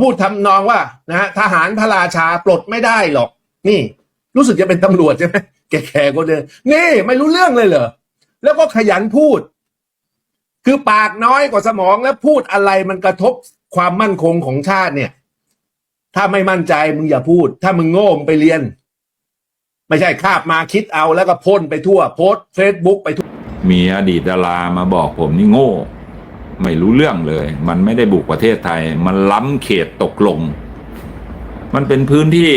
พูดทำนองว่านะฮะทหารพระราชาปลดไม่ได้หรอก นี่ รู้สึกจะเป็นตำรวจใช่ไหมแก่ๆก็เดินนี่ไม่รู้เรื่องเลยเหรอแล้วก็ขยันพูด คือปากน้อยกว่าสมองแล้วพูดอะไรมันกระทบความมั่นคงของชาติเนี่ย ถ้าไม่มั่นใจมึงอย่าพูด ถ้ามึงโง่มไปเรียน ไม่ใช่คาบมาคิดเอาแล้วก็พ่นไปทั่ว โพสเฟซบุ๊กไปทั่วมีอดีตดารามาบอกผมนี่โง่ ไม่รู้เรื่องเลย มันไม่ได้บุกประเทศไทย มันล้ำเขตตกลง มันเป็นพื้นที่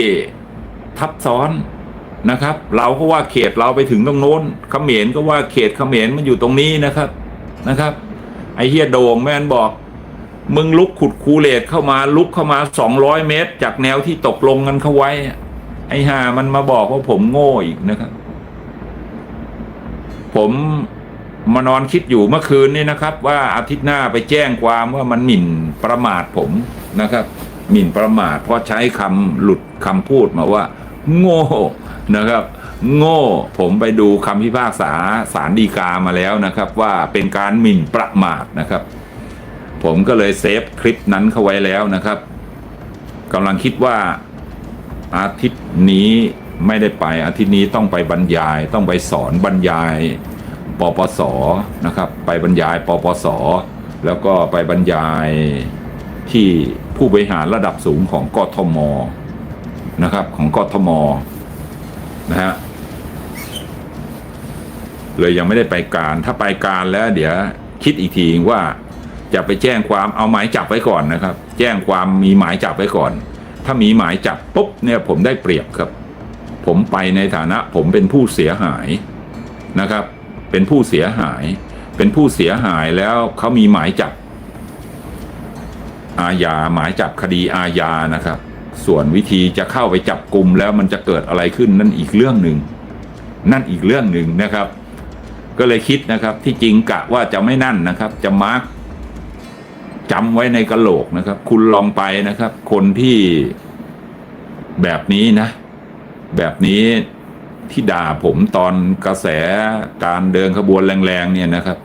ทับซ้อนนะครับ เราก็ว่าเขตเราไปถึงตรงโน้นเขมรก็ว่าเขตเขมรมันอยู่ตรงนี้นะครับนะครับ ไอเฮียโด่งแม่นบอก มึงลุกขุดคูเลตเข้ามาลุกเข้ามาสองร้อยเมตร จากแนวที่ตกลงกันเข้าไว้ ไอห่ามันมาบอกว่าผมโง่อีกนะครับ ผม มานอนคิดอยู่เมื่อคืนนี้นะครับ ว่าอาทิตย์หน้าไปแจ้งความว่ามันหมิ่นประมาทผมนะครับ หมิ่นประมาทเพราะใช้คำหลุดคำพูดมาว่า โง่นะครับ โง่ผมไปดูคำพิพากษาสารดีกามาแล้วนะครับ ว่าเป็นการหมิ่นประมาทนะครับ ผมก็เลยเซฟคลิปนั้นเข้าไว้แล้วนะครับกำลังคิดว่าอาทิตย์นี้ไม่ได้ไปอาทิตย์นี้ต้องไปบรรยายต้องไปสอนบรรยาย ปปสนะครับไปบรรยายปปส แล้วก็ไปบรรยายที่ผู้บริหารระดับสูงของกทมนะครับของกทมนะฮะเลยยังไม่ได้ไปการถ้าไปการแล้วเดี๋ยวคิดอีกทีว่าจะไปแจ้งความเอาหมายจับไว้ก่อนนะครับ แจ้งความมีหมายจับไว้ก่อน ถ้ามีหมายจับปุ๊บเนี่ยผมได้เปรียบครับ ผมไปในฐานะผมเป็นผู้เสียหายนะครับ เป็นผู้เสียหาย เป็นผู้เสียหายแล้วเขามีหมายจับ อาญาหมายจับคดีอาญานะครับ ส่วนวิธีจะเข้าไปจับกลุ่มแล้วมันจะเกิดอะไรขึ้นนั่นอีกเรื่องหนึ่งนั่นอีกเรื่องหนึ่งนะครับ ก็เลยคิดนะครับ ที่จริงกะว่าจะไม่นั่นนะครับ จะมาร์กจำไว้ในกระโหลกนะครับ คุณลองไปนะครับ คนที่แบบนี้นะ แบบนี้ ที่ด่าผมตอนกระแสการเดินขบวนแรงๆเนี่ยนะครับ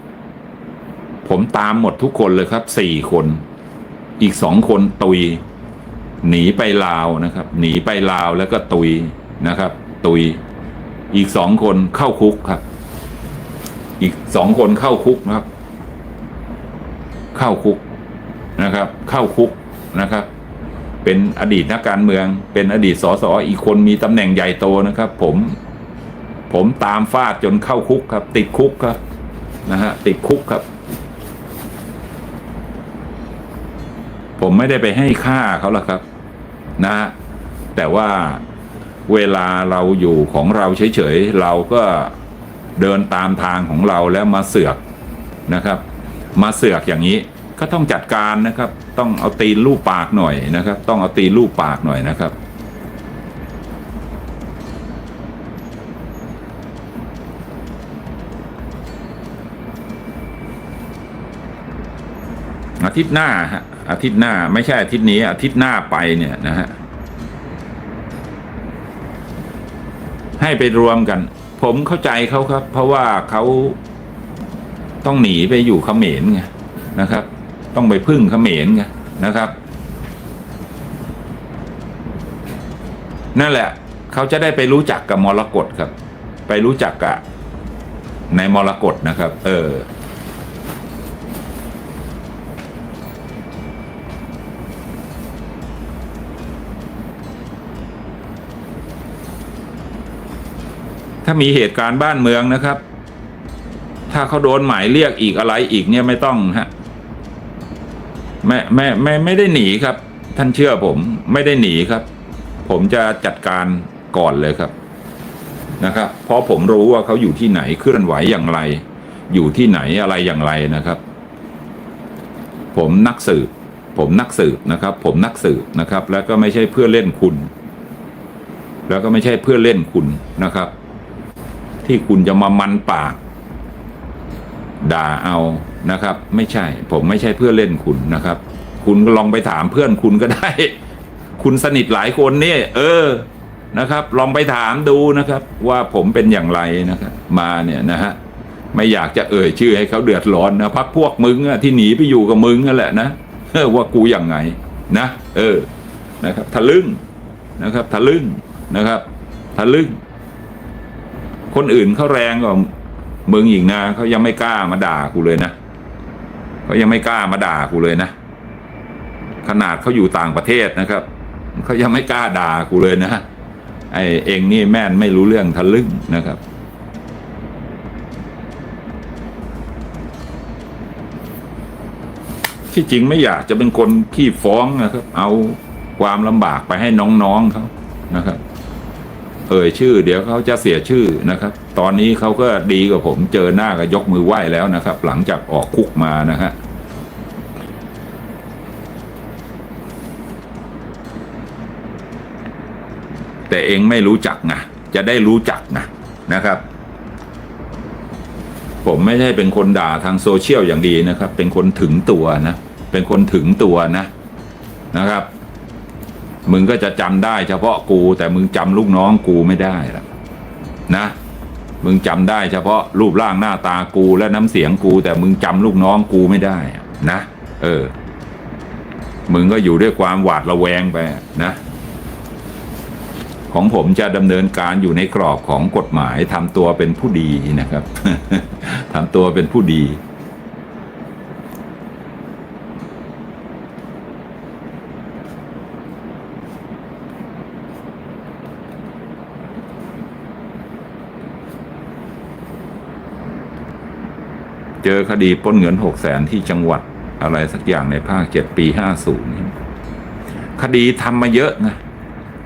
ผมตามหมดทุกคนเลยครับสี่คน อีกสองคนตุย หนีไปลาวนะครับ หนีไปลาวแล้วก็ตุยนะครับ ตุย อีกสองคนเข้าคุกครับ อีกสองคนเข้าคุกนะครับ เข้าคุกนะครับ เข้าคุกนะครับเป็นอดีตนักการเมือง เป็นอดีตสสอีกคนมีตำแหน่งใหญ่โตนะครับ ผม ผมตามฟาดจนเข้าคุกครับ ติดคุกครับนะฮะติดคุกครับ ผมไม่ได้ไปให้ค่าเขาหรอกครับนะฮะแต่ว่าเวลาเราอยู่ของเราเฉยๆเราก็เดินตามทางของเราแล้วมาเสือกนะครับ มาเสือกอย่างนี้ก็ต้องจัดการนะครับ ต้องเอาตีนลูบปากหน่อยนะครับ ต้องเอาตีนลูบปากหน่อยนะครับ อาทิตย์หน้าฮะอาทิตย์หน้า ไม่ใช่อาทิตย์นี้ อาทิตย์หน้าไปเนี่ยนะฮะให้ไปรวมกัน ผมเข้าใจเขาครับ เพราะว่าเขาต้องหนีไปอยู่เขมรไงนะครับ ต้องไปพึ่งเขมรไงนะครับ นั่นแหละ เขาจะได้ไปรู้จักกับมรกตครับ ไปรู้จักกับในมรกตนะครับ เออ ถ้ามีเหตุการณ์บ้านเมืองนะครับ ถ้าเขาโดนหมายเรียกอีกอะไรอีกเนี่ยไม่ต้องฮะไม่ไม่ไม่ไม่ได้หนีครับ ท่านเชื่อผมไม่ได้หนีครับ ผมจะจัดการก่อนเลยครับนะครับ เพราะผมรู้ว่าเขาอยู่ที่ไหนเคลื่อนไหวอย่างไร อยู่ที่ไหนอะไรอย่างไรนะครับ ผมนักสืบ ผมนักสืบนะครับ ผมนักสืบนะครับ แล้วก็ไม่ใช่เพื่อเล่นคุณ แล้วก็ไม่ใช่เพื่อเล่นคุณนะครับ ที่คุณจะมามันปาก ด่าเอานะครับ ไม่ใช่ ผมไม่ใช่เพื่อเล่นคุณนะครับ คุณก็ลองไปถามเพื่อนคุณก็ได้ คุณสนิทหลายคนเนี่ยเออนะครับ ลองไปถามดูนะครับ ว่าผมเป็นอย่างไรนะครับ มาเนี่ยนะฮะไม่อยากจะเอ่ยชื่อให้เขาเดือดร้อนนะพักพวกมึงอะที่หนีไปอยู่กับมึงนั่นแหละนะเออว่ากูอย่างไงนะเออนะครับ ทะลึ่งนะครับ ทะลึ่งนะครับ ทะลึ่ง คนอื่นเขาแรงกว่ามึงอีกนะเขายังไม่กล้ามาด่ากูเลยนะเขายังไม่กล้ามาด่ากูเลยนะ ขนาดเขาอยู่ต่างประเทศนะครับเขายังไม่กล้าด่ากูเลยนะไอเองนี่แม่นไม่รู้เรื่องทะลึ่งนะครับ ที่จริงไม่อยากจะเป็นคนขี้ฟ้องนะครับ เอาความลำบากไปให้น้องๆเขานะครับ เอ่ยชื่อ เดี๋ยวเขาจะเสียชื่อนะครับ ตอนนี้เขาก็ดีกว่าผมเจอหน้าก็ยกมือไหว้แล้วนะครับ หลังจากออกคุกมานะฮะแต่เองไม่รู้จักไงจะได้รู้จักนะนะครับ ผมไม่ใช่เป็นคนด่าทางโซเชียลอย่างดีนะครับ เป็นคนถึงตัวนะ เป็นคนถึงตัวนะนะครับ มึงก็จะจำได้เฉพาะกูแต่มึงจำลูกน้องกูไม่ได้ละนะ มึงจำได้เฉพาะรูปร่างหน้าตากูและน้ำเสียงกู แต่มึงจำลูกน้องกูไม่ได้นะ เออ มึงก็อยู่ด้วยความหวาดระแวงไปนะ ของผมจะดำเนินการอยู่ในกรอบของกฎหมายทำตัวเป็นผู้ดีนะครับทำตัวเป็นผู้ดี เจอคดีปล้นเงินหกแสนที่จังหวัดอะไรสักอย่างในภาคเจ็ดปีห้าศูนย์คดีทำมาเยอะนะ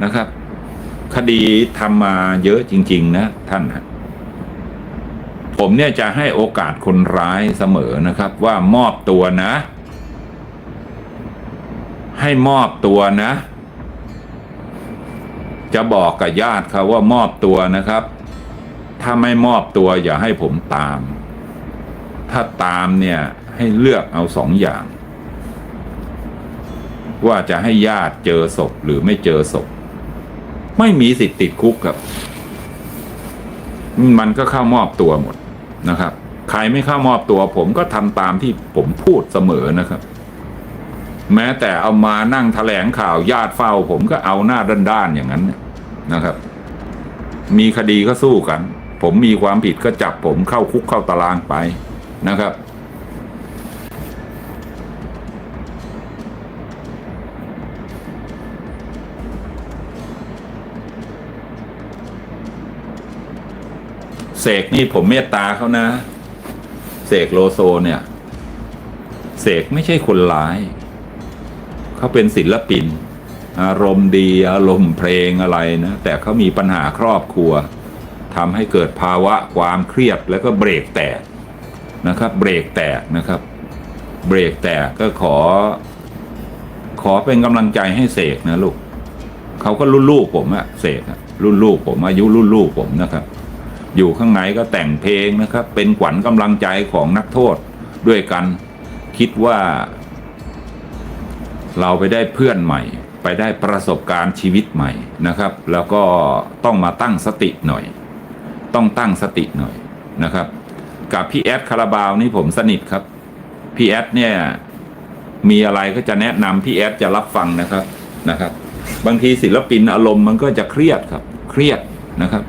นะครับ คดีทำมาเยอะจริง ๆ นะ ท่านฮะผมเนี่ยจะให้โอกาสคนร้ายเสมอนะครับ ว่ามอบตัวนะ ให้มอบตัวนะ จะบอกกับญาติเขาว่ามอบตัวนะครับ ถ้าไม่มอบตัวอย่าให้ผมตาม ถ้าตามเนี่ยให้เลือกเอาสองอย่าง ว่าจะให้ญาติเจอศพหรือไม่เจอศพ ไม่มีสิทธิ์ติดคุกครับ มันก็เข้ามอบตัวหมดนะครับ ใครไม่เข้ามอบตัว ผมก็ทำตามที่ผมพูดเสมอนะครับ แม้แต่เอามานั่งแถลงข่าวญาติเฝ้า ผมก็เอาหน้าด้านๆอย่างนั้นนะครับ มีคดีก็สู้กัน ผมมีความผิดก็จับผมเข้าคุกเข้าตารางไป นะครับ เสกนี่ผมเมตตาเขานะ เสกโลโซเนี่ย เสกไม่ใช่คนร้าย เขาเป็นศิลปิน อารมณ์ดีอารมณ์เพลงอะไรนะ แต่เขามีปัญหาครอบครัวทำให้เกิดภาวะความเครียดแล้วก็เบรกแตก นะครับเบรกแตกนะครับเบรกแตกก็ขอ ขอเป็นกำลังใจให้เสกนะลูกเขาก็รุ่นลูกผมอะเสกอะรุ่นลูกผมอายุรุ่นลูกผมนะครับ อยู่ข้างในก็แต่งเพลงนะครับ เป็นขวัญกำลังใจของนักโทษด้วยกัน คิดว่า เราไปได้เพื่อนใหม่ ไปได้ประสบการณ์ชีวิตใหม่นะครับ แล้วก็ต้องมาตั้งสติหน่อย ต้องตั้งสติหน่อยนะครับ กับพี่แอดคาราบาวนี่ผมสนิทครับ พี่แอดเนี่ย มีอะไรก็จะแนะนำพี่แอดจะรับฟังนะครับนะครับ บางทีศิลปินอารมณ์มันก็จะเครียดครับ เครียดนะครับ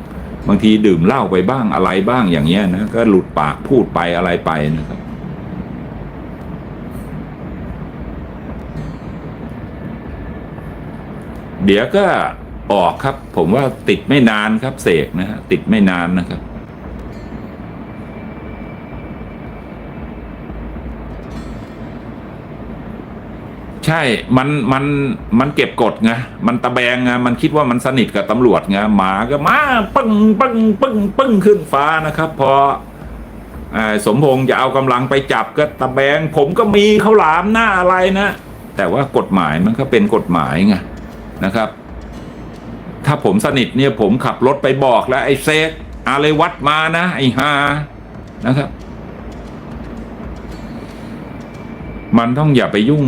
บางทีดื่มเหล้าไปบ้างอะไรบ้างอย่างเงี้ยนะก็หลุดปากพูดไปอะไรไปนะครับ เดี๋ยวก็ออกครับ ผมว่าติดไม่นานครับเสกนะฮะติดไม่นานนะครับ ใช่ มัน มัน มันเก็บกดไง มันตะแบงไง มันคิดว่ามันสนิทกับตำรวจไง หมาก็มาปึ้งปึ้งปึ้งปึ้งขึ้นฟ้านะครับ พออสมพงษ์จะเอากำลังไปจับก็ตะแบง ผมก็มีเขาหลามหน้าอะไรนะ แต่ว่ากฎหมายมันก็เป็นกฎหมายไงนะครับ ถ้าผมสนิทเนี่ยผมขับรถไปบอกแล้วไอ้เซกอะไรวัดมานะ ไอ้ฮานะครับ มันต้องอย่าไปยุ่ง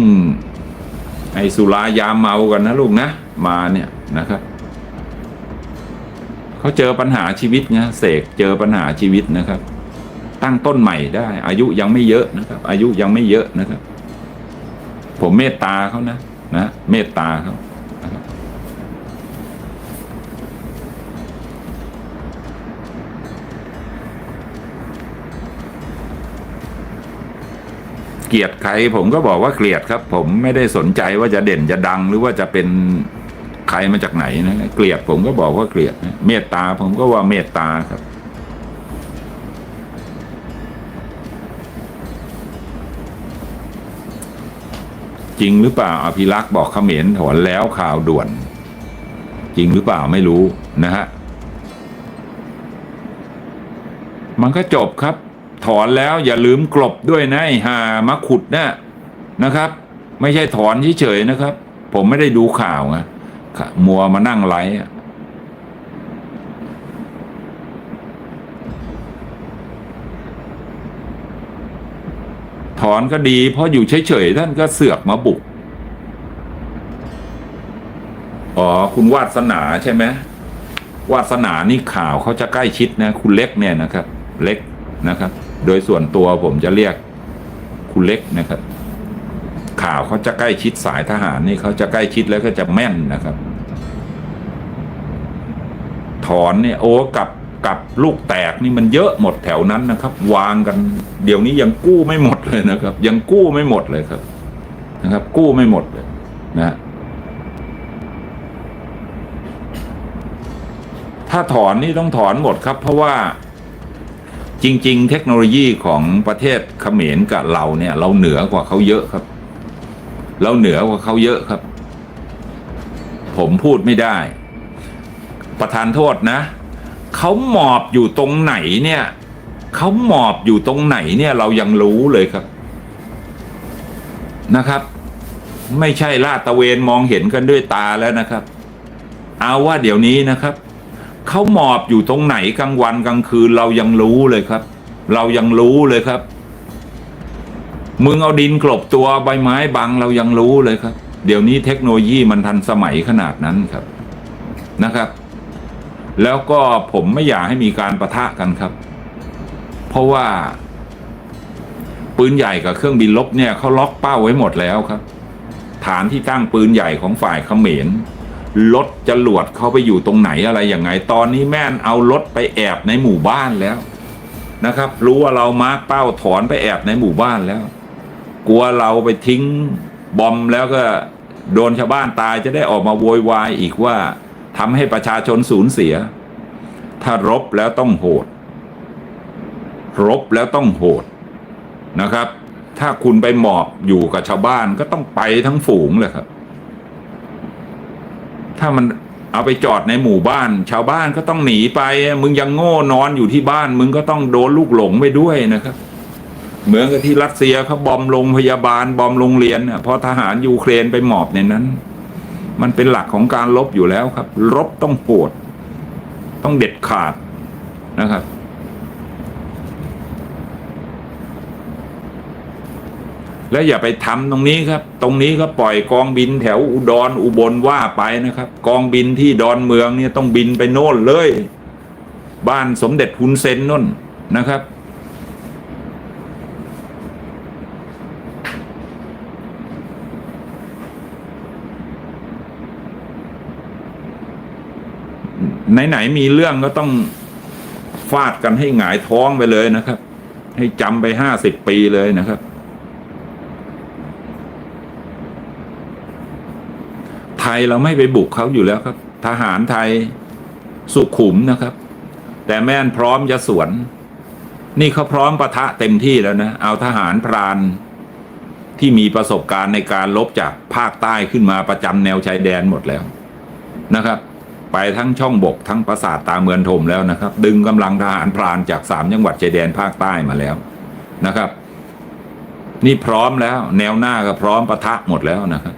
ไอ้สุรายาเมากันนะลูกนะ มาเนี่ยนะครับเขาเจอปัญหาชีวิตนะเสกเจอปัญหาชีวิตนะครับ ตั้งต้นใหม่ได้ อายุยังไม่เยอะนะครับ อายุยังไม่เยอะนะครับ ผมเมตตาเขานะนะเมตตาเขา เกลียดใคร ผมก็บอกว่าเกลียดครับ ผมไม่ได้สนใจว่าจะเด่นจะดังหรือว่าจะเป็นใครมาจากไหนนะเกลียดผมก็บอกว่าเกลียดเมตตาผมก็ว่าเมตตาครับจริงหรือเปล่าอภิรักษ์บอกเขมรถอนแล้วข่าวด่วน จริงหรือเปล่าไม่รู้นะฮะ มันก็จบครับ ถอนแล้วอย่าลืมกลบด้วยนะไอ้หามาขุดนะนะครับ ไม่ใช่ถอนเฉยๆนะครับ ผมไม่ได้ดูข่าวไงะมัวมานั่งไลฟ์ถอนก็ดี เพราะอยู่เฉยๆท่านก็เสือกมาบุก อ๋อ คุณวาสนาใช่ไหมวาสนานี่ข่าวเขาจะใกล้ชิดนะ คุณเล็กเนี่ยนะครับ เล็กนะครับ โดยส่วนตัวผมจะเรียกคุณเล็กนะครับ ข่าวเขาจะใกล้ชิดสายทหารนี่เขาจะใกล้ชิดแล้วก็จะแม่นนะครับ ถอนเนี่ยโอ้กับกับลูกแตกนี่มันเยอะหมดแถวนั้นนะครับ วางกัน เดี๋ยวนี้ยังกู้ไม่หมดเลยนะครับ ยังกู้ไม่หมดเลยครับ นะครับ กู้ไม่หมดเลย นะฮะถ้าถอนนี่ต้องถอนหมดครับ เพราะว่า จริง ๆ เทคโนโลยีของประเทศเขมรกับเราเนี่ย เราเหนือกว่าเขาเยอะครับ เราเหนือกว่าเขาเยอะครับ ผมพูดไม่ได้ ประธานโทษนะเขาหมอบอยู่ตรงไหนเนี่ยเขาหมอบอยู่ตรงไหนเนี่ยเรายังรู้เลยครับนะครับ ไม่ใช่ลาดตะเวนมองเห็นกันด้วยตาแล้วนะครับ เอาว่าเดี๋ยวนี้นะครับ เขาหมอบอยู่ตรงไหนกลางวันกลางคืนเรายังรู้เลยครับ เรายังรู้เลยครับ มึงเอาดินกลบตัวใบไม้บังเรายังรู้เลยครับ เดี๋ยวนี้เทคโนโลยีมันทันสมัยขนาดนั้นครับนะครับ แล้วก็ผมไม่อยากให้มีการประทะกันครับ เพราะว่า ปืนใหญ่กับเครื่องบินลบเนี่ยเขาล็อกเป้าไว้หมดแล้วครับ ฐานที่ตั้งปืนใหญ่ของฝ่ายเขมร รถจรวดเขาไปอยู่ตรงไหนอะไรอย่างไง ตอนนี้แม่นเอารถไปแอบในหมู่บ้านแล้วนะครับ รู้ว่าเรามาร์กเป้าถอนไปแอบในหมู่บ้านแล้ว กลัวเราไปทิ้งบอมแล้วก็โดนชาวบ้านตายจะได้ออกมาโวยวายอีกว่าทำให้ประชาชนสูญเสีย ถ้ารบแล้วต้องโหด รบแล้วต้องโหดนะครับ ถ้าคุณไปหมอบอยู่กับชาวบ้านก็ต้องไปทั้งฝูงเลยครับ ถ้ามันเอาไปจอดในหมู่บ้าน ชาวบ้านก็ต้องหนีไป มึงยังโง่นอนอยู่ที่บ้าน มึงก็ต้องโดนลูกหลงไปด้วยนะครับ เหมือนกับที่รัสเซียเขาบอมโรงพยาบาลบอมโรงเรียนน่ะเพราะทหารยูเครนไปหมอบในนั้น มันเป็นหลักของการลบอยู่แล้วครับ รบต้องโหดต้องเด็ดขาดนะครับ แล้วอย่าไปทำตรงนี้ครับ ตรงนี้ก็ปล่อยกองบินแถวอุดรอุบลว่าไปนะครับ กองบินที่ดอนเมืองเนี่ยต้องบินไปโน่นเลย บ้านสมเด็จฮุนเซนน่นนะครับ ไหนๆมีเรื่องก็ต้องฟาดกันให้หงายท้องไปเลยนะครับ ให้จำไปห้าสิบปีเลยนะครับ ไทยเราไม่ไปบุกเขาอยู่แล้วครับ ทหารไทยสุขุมนะครับ แต่แม่นพร้อมจะสวน นี่เขาพร้อมปะทะเต็มที่แล้วนะ เอาทหารพรานที่มีประสบการณ์ในการลบจากภาคใต้ขึ้นมาประจำแนวชายแดนหมดแล้วนะครับ ไปทั้งช่องบกทั้งปราสาทตาเมือนทมแล้วนะครับ ดึงกำลังทหารพรานจากสามจังหวัดชายแดนภาคใต้มาแล้วนะครับ นี่พร้อมแล้ว แนวหน้าก็พร้อมปะทะหมดแล้วนะครับ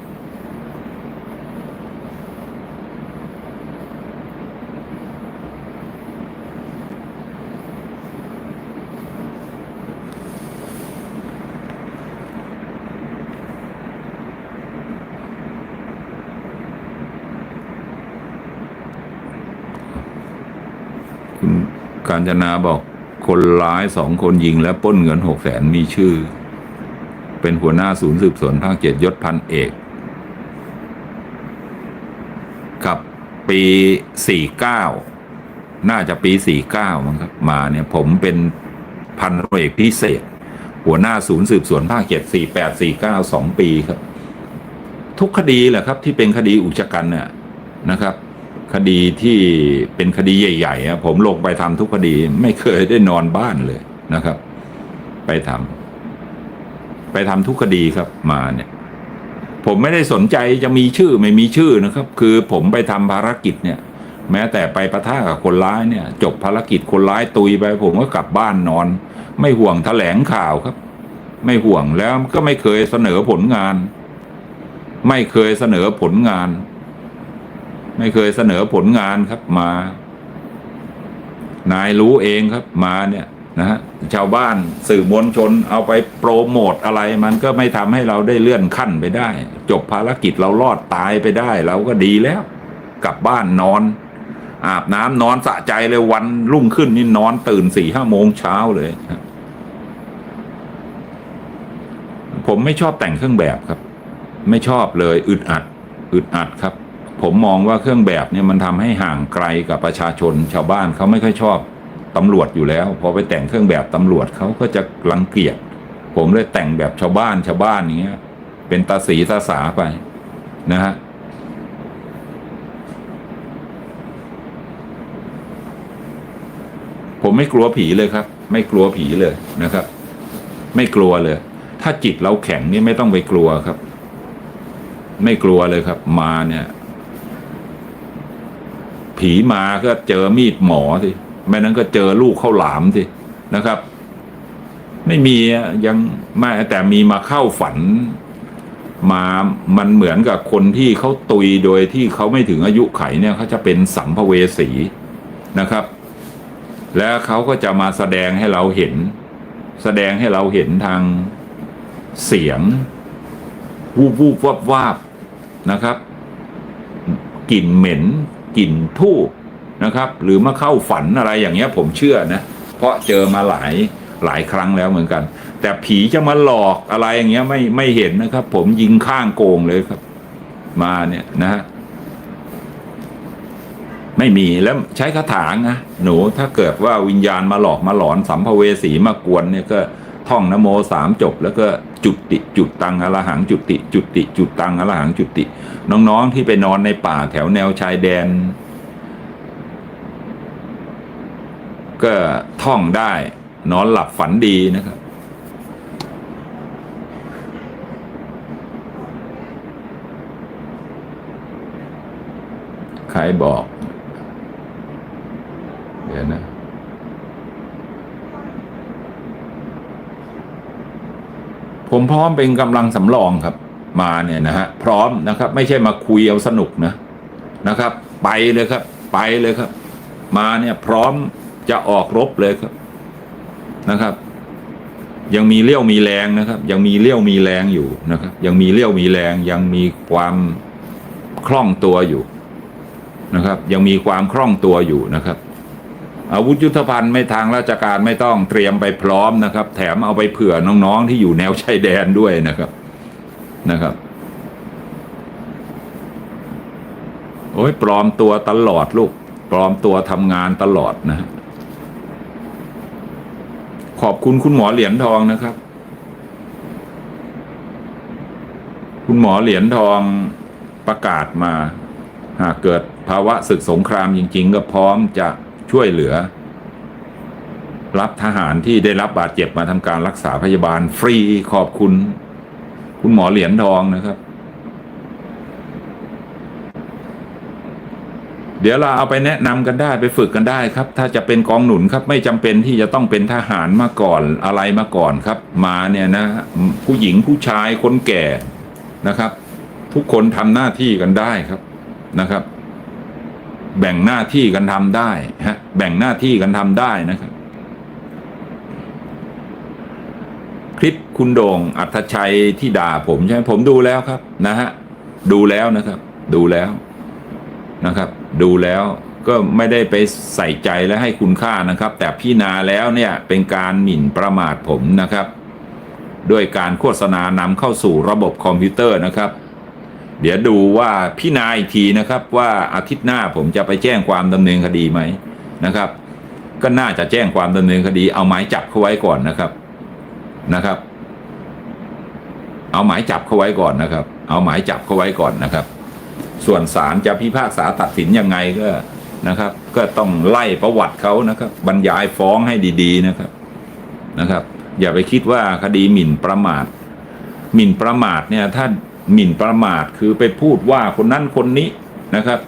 คุณการจนาบอกคนร้ายสองคนยิงและป้นเงินหกแสนมีชื่อ เป็นหัวหน้าศูนย์สืบสวนภาคเจ็ดยศพันเอกครับปีสี่เก้าน่าจะปีสี่เก้ามั้งครับมาเนี่ยผมเป็นพันรเอกพิเศษ หัวหน้าศูนย์สืบสวนภาคเจ็ดสี่แปดสี่เก้าสองปีครับ ทุกคดีแหละครับที่เป็นคดีอุกชะกันเนี่ยนะครับ คดีที่เป็นคดีใหญ่ๆผมลงไปทำทุกคดีไม่เคยได้นอนบ้านเลยนะครับ ไปทำไปทำทุกคดีครับมาเนี่ย ผมไม่ได้สนใจจะมีชื่อไม่มีชื่อนะครับ คือผมไปทำภารกิจเนี่ย แม้แต่ไปประท่ากับคนร้ายเนี่ย จบภารกิจคนร้ายตุยไป ผมก็กลับบ้านนอน ไม่ห่วงแถลงข่าวครับ ไม่ห่วงแล้วก็ไม่เคยเสนอผลงาน ไม่เคยเสนอผลงาน ไม่เคยเสนอผลงานครับมา นายรู้เองครับมาเนี่ยนะฮะชาวบ้านสื่อมวลชนเอาไปโปรโมทอะไร มันก็ไม่ทำให้เราได้เลื่อนขั้นไปได้ จบภารกิจเรารอดตายไปได้ เราก็ดีแล้ว กลับบ้านนอน อาบน้ำนอนสะใจเลยวันรุ่งขึ้นนี่นอนตื่นสี่ห้าโมงเช้าเลย ผมไม่ชอบแต่งเครื่องแบบครับ ไม่ชอบเลย อึดอัด อึดอัดครับ ผมมองว่าเครื่องแบบเนี่ยมันทำให้ห่างไกลกับประชาชนชาวบ้านเขาไม่ค่อยชอบตำรวจอยู่แล้วพอไปแต่งเครื่องแบบตำรวจเขาก็จะรังเกียจผมเลยแต่งแบบชาวบ้านชาวบ้านอย่างเงี้ย เป็นตาสีตาสาไปนะฮะผมไม่กลัวผีเลยครับ ไม่กลัวผีเลยนะครับ ไม่กลัวเลย ถ้าจิตเราแข็งนี่ไม่ต้องไปกลัวครับ ไม่กลัวเลยครับ มาเนี่ย ผีมาก็เจอมีดหมอสิไม่นั้นก็เจอลูกข้าวหลามสินะครับ ไม่มีอะยังไม่แต่มีมาเข้าฝัน มามันเหมือนกับคนที่เขาตุยโดยที่เขาไม่ถึงอายุไขเนี่ยเขาจะเป็นสัมภเวสีนะครับ แล้วเขาก็จะมาแสดงให้เราเห็น แสดงให้เราเห็นทางเสียงวูบวูบวับวาบนะครับ กลิ่นเหม็น กลิ่นทูบนะครับ หรือมาเข้าฝันอะไรอย่างเงี้ยผมเชื่อนะ เพราะเจอมาหลายหลายครั้งแล้วเหมือนกัน แต่ผีจะมาหลอกอะไรอย่างเงี้ยไม่ไม่เห็นนะครับ ผมยิงข้างโกงเลยครับ มาเนี่ยนะฮะไม่มีแล้วใช้คาถานะหนูถ้าเกิดว่าวิญญาณมาหลอกมาหลอนสัมภเวสีมากวนเนี่ยก็ท่องนโมสามจบแล้วก็จุติ จุดตังอรหังจุติจุติ จุดตังอรหังจุติ น้องๆที่ไปนอนในป่าแถวแนวชายแดน ก็ท่องได้ นอนหลับฝันดีนะครับใครบอก เดี๋ยวนะ ผมพร้อมเป็นกำลังสำรองครับ มาเนี่ยนะฮะพร้อมนะครับ ไม่ใช่มาคุยเอาสนุกนะนะครับ ไปเลยครับ ไปเลยครับ มาเนี่ยพร้อมจะออกรบเลยครับนะครับ ยังมีเลี้ยวมีแรงนะครับ ยังมีเลี้ยวมีแรงอยู่นะครับ ยังมีเลี้ยวมีแรง ยังมีความคล่องตัวอยู่นะครับ ยังมีความคล่องตัวอยู่นะครับ อาวุธยุทธภัณฑ์ไม่ทางราชการไม่ต้องเตรียมไปพร้อมนะครับ แถมเอาไปเผื่อน้องๆที่อยู่แนวชายแดนด้วยนะครับนะครับ โอ้ยปลอมตัวตลอดลูก ปลอมตัวทำงานตลอดนะ ขอบคุณคุณหมอเหรียญทองนะครับ คุณหมอเหรียญทองประกาศมา หากเกิดภาวะศึกสงครามจริง ๆ ก็พร้อมจะ ช่วยเหลือ รับทหารที่ได้รับบาดเจ็บมาทำการรักษาพยาบาล ฟรีขอบคุณ คุณหมอเหรียญทองนะครับ เดี๋ยวเราเอาไปแนะนำกันได้ไปฝึกกันได้ครับ ถ้าจะเป็นกองหนุนครับ ไม่จำเป็นที่จะต้องเป็นทหารมาก่อนอะไรมาก่อนครับ มาเนี่ยนะ ผู้หญิงผู้ชายคนแก่นะครับ ทุกคนทำหน้าที่กันได้ครับนะครับ แบ่งหน้าที่กันทำได้ฮะแบ่งหน้าที่กันทำได้นะครับ คลิปคุณโด่งอัธชัยที่ด่าผมใช่ไหมผมดูแล้วครับ นะฮะดูแล้วนะครับ ดูแล้วนะครับ ดูแล้วก็ไม่ได้ไปใส่ใจและให้คุณค่านะครับ แต่พี่นาแล้วเนี่ยเป็นการหมิ่นประมาทผมนะครับ ด้วยการโฆษณานำเข้าสู่ระบบคอมพิวเตอร์นะครับ เดี๋ยวดูว่าพี่นายอีกทีนะครับว่าอาทิตย์หน้าผมจะไปแจ้งความดำเนินคดีไหมนะครับ ก็น่าจะแจ้งความดำเนินคดี เอาหมายจับเขาไว้ก่อนนะครับนะครับ เอาหมายจับเขาไว้ก่อนนะครับ เอาหมายจับเขาไว้ก่อนนะครับ ส่วนศาลจะพิพากษาตัดสินยังไงก็นะครับ ก็ต้องไล่ประวัติเขานะครับ บรรยายฟ้องให้ดี ๆนะครับนะครับ อย่าไปคิดว่าคดีหมิ่นประมาทหมิ่นประมาทเนี่ยถ้า หมิ่นประมาทคือไปพูดว่าคนนั้นคนนี้นะครับ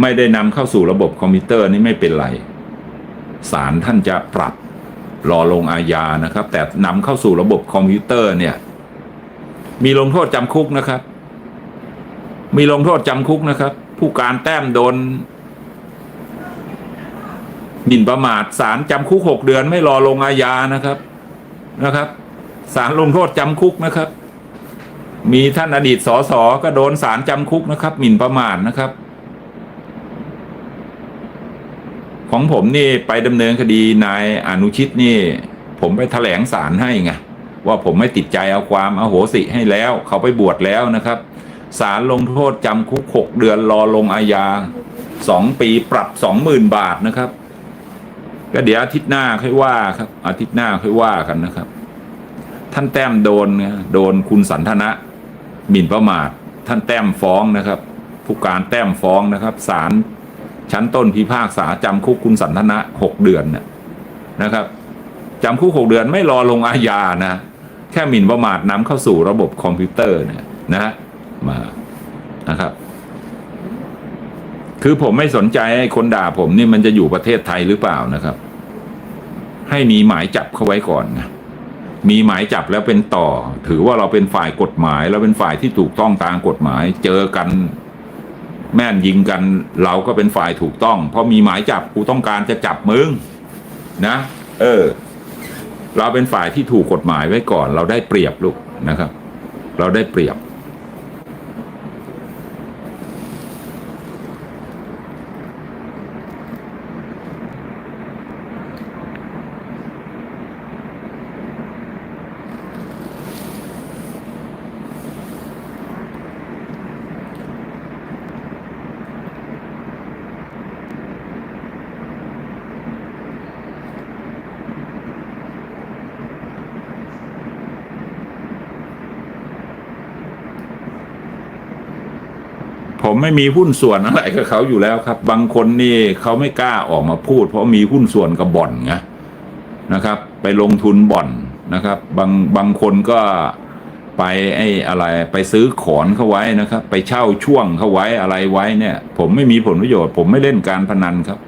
ไม่ได้นำเข้าสู่ระบบคอมพิวเตอร์นี่ไม่เป็นไรศาลท่านจะปรับรอลงอาญานะครับ แต่นำเข้าสู่ระบบคอมพิวเตอร์เนี่ย มีลงโทษจำคุกนะครับ มีลงโทษจำคุกนะครับ ผู้การแต้มโดนหมิ่นประมาทศาลจำคุกหกเดือนไม่รอลงอาญานะครับนะครับ ศาลลงโทษจำคุกนะครับ มีท่านอดีตสสก็โดนศาลจำคุกนะครับหมิ่นประมาทนะครับ ของผมนี่ไปดำเนินคดีนายอนุชิตนี่ ผมไปแถลงศาลให้ไงว่าผมไม่ติดใจเอาความอโหสิให้แล้ว เขาไปบวชแล้วนะครับศาลลงโทษจำคุกหกเดือนรอลงอาญาสองปีปรับสองหมื่นบาทนะครับ ก็เดี๋ยวอาทิตย์หน้าค่อยว่าครับ อาทิตย์หน้าค่อยว่ากันนะครับ ท่านแต้มโดนนะโดนคุณสันทนะหมิ่นประมาทท่านแต้มฟ้องนะครับ ผู้การแต้มฟ้องนะครับศาลชั้นต้นพิพากษาจำคุกคุณสันทนะหกเดือนนะนะครับจำคุกหกเดือนไม่รอลงอาญานะแค่หมิ่นประมาทนำเข้าสู่ระบบคอมพิวเตอร์เนี่ยนะมานะครับ คือผมไม่สนใจไอ้คนด่าผมนี่มันจะอยู่ประเทศไทยหรือเปล่านะครับ ให้มีหมายจับเข้าไว้ก่อนนะ มีหมายจับแล้วเป็นต่อ ถือว่าเราเป็นฝ่ายกฎหมายเราเป็นฝ่ายที่ถูกต้องตามกฎหมาย เจอกันแม่นยิงกัน เราก็เป็นฝ่ายถูกต้อง เพราะมีหมายจับกูต้องการจะจับมึงนะ เออ เราเป็นฝ่ายที่ถูกกฎหมายไว้ก่อน เราได้เปรียบลูกนะครับ เราได้เปรียบ ไม่มีหุ้นส่วนอะไรกับเขาอยู่แล้วครับ บางคนนี่เขาไม่กล้าออกมาพูด เพราะมีหุ้นส่วนกับบ่อนไงนะครับ ไปลงทุนบ่อนนะครับ บางบางคนก็ไปไอ้อะไรไปซื้อขอนเข้าไว้นะครับ ไปเช่าช่วงเข้าไว้อะไรไว้เนี่ย ผมไม่มีผลประโยชน์ ผมไม่เล่นการพนันครับ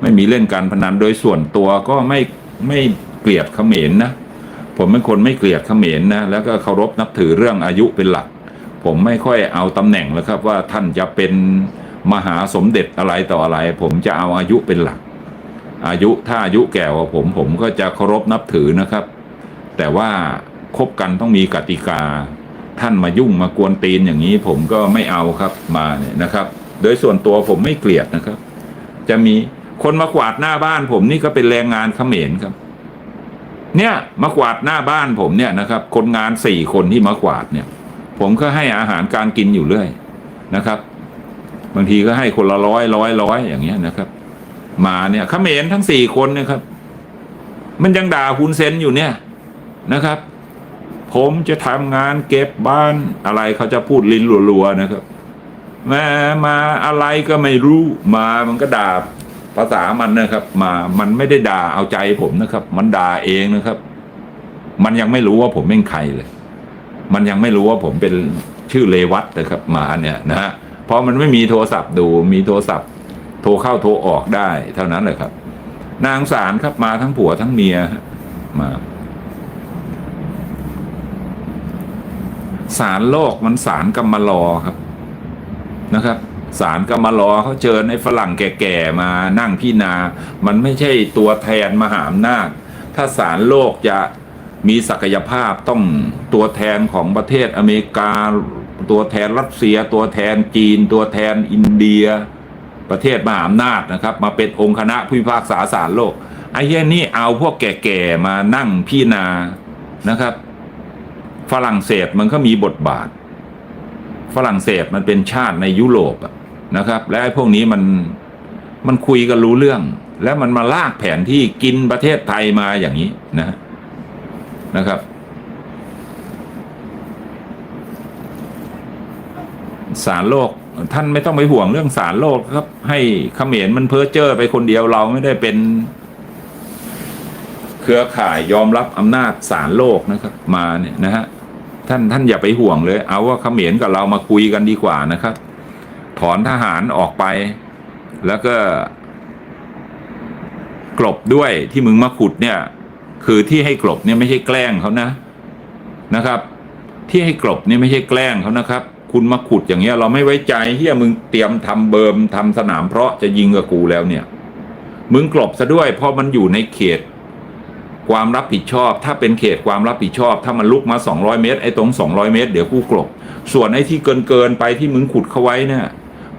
ไม่มีเล่นการพนันโดยส่วนตัวก็ไม่ไม่เกลียดเขมรนะผมเป็นคนไม่เกลียดเขมรนะแล้วก็เคารพนับถือเรื่องอายุเป็นหลัก ผมไม่ค่อยเอาตำแหน่งแล้วครับว่าท่านจะเป็นมหาสมเด็จอะไรต่ออะไร ผมจะเอาอายุเป็นหลัก อายุถ้าอายุแก่กว่าผมผมก็จะเคารพนับถือนะครับ แต่ว่าคบกันต้องมีกติกา ท่านมายุ่งมากวนตีนอย่างนี้ ผมก็ไม่เอาครับมาเนี่ยนะครับ โดยส่วนตัวผมไม่เกลียดนะครับ จะมีคนมากวาดหน้าบ้านผมนี่ก็เป็นแรงงานเขมรครับ เนี่ยมากวาดหน้าบ้านผมเนี่ยนะครับ คนงานสี่คนที่มากวาดเนี่ย ผมก็ให้อาหารการกินอยู่เรื่อยนะครับ บางทีก็ให้คนละร้อยร้อยร้อยอย่างเงี้ยนะครับมาเนี่ยเขมรทั้งสี่คนนะครับ มันยังด่าคุณเซนอยู่เนี่ยนะครับ ผมจะทำงานเก็บบ้านอะไรเขาจะพูดลิ้นรัวๆนะครับมามาอะไรก็ไม่รู้มามันก็ด่าภาษามันนะครับ มามันไม่ได้ด่าเอาใจผมนะครับ มันด่าเองนะครับ มันยังไม่รู้ว่าผมเป็นใครเลย มันยังไม่รู้ว่าผมเป็นชื่อเลวัตนะครับมาเนี่ยนะฮะเพราะมันไม่มีโทรศัพท์ดูมีโทรศัพท์ โทรเข้าโทรออกได้ เท่านั้นเลยครับ นางสารครับมาทั้งผัวทั้งเมียมาสารโลกมันสารกำมะลอครับนะครับสารกำมะลอเขาเชิญในฝรั่งแก่ๆมานั่งพี่นา มันไม่ใช่ตัวแทนมหาอำนาจถ้าสารโลกจะ มีศักยภาพต้องตัวแทนของประเทศอเมริกา ตัวแทนรัสเซีย ตัวแทนจีน ตัวแทนอินเดีย ประเทศมหาอำนาจนะครับ มาเป็นองค์คณะผู้พิพากษาศาลโลกไอ้เหี้ยนี่เอาพวกแก่ๆมานั่งพี่นานะครับ ฝรั่งเศสมันก็มีบทบาท ฝรั่งเศสมันเป็นชาติในยุโรปนะครับ และไอ้พวกนี้มันมันคุยกันรู้เรื่อง แล้วมันมาลากแผนที่กินประเทศไทยมาอย่างนี้นะ นะครับสารโลกท่านไม่ต้องไปห่วงเรื่องสารโลกครับ ให้เขมรมันเพ้อเจ้อไปคนเดียวเราไม่ได้เป็น เครือข่ายยอมรับอำนาจสารโลกนะครับ มาเนี่ยนะฮะท่านท่านอย่าไปห่วงเลย เอาว่าเขมรกับเรามาคุยกันดีกว่านะครับ ถอนทหารออกไป แล้วก็ กลบด้วยที่มึงมาขุดเนี่ย คือที่ให้กลบเนี่ยไม่ใช่แกล้งเขานะนะครับ ที่ให้กลบเนี่ยไม่ใช่แกล้งเขานะครับ คุณมาขุดอย่างเงี้ย เราไม่ไว้ใจเฮียมึงเตรียมทำเบิมทำสนามเพราะจะยิงกับกูแล้วเนี่ย มึงกลบซะด้วยเพราะมันอยู่ในเขต ความรับผิดชอบ ถ้าเป็นเขตความรับผิดชอบ ถ้ามันลุกมา 200 เมตร ไอ้ตรง 200 เมตร เดี๋ยวกูกลบ ส่วนไอ้ที่เกินเกินไปที่มึงขุดเข้าไว้เนี่ย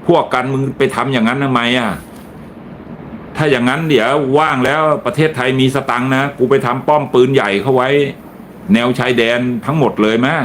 พวกกันมึงไปทำอย่างนั้นทำไมอะ ถ้าอย่างนั้นเดี๋ยวว่างแล้วประเทศไทยมีสตังค์นะ กูไปทำป้อมปืนใหญ่เข้าไว้ แนวชายแดนทั้งหมดเลยมะ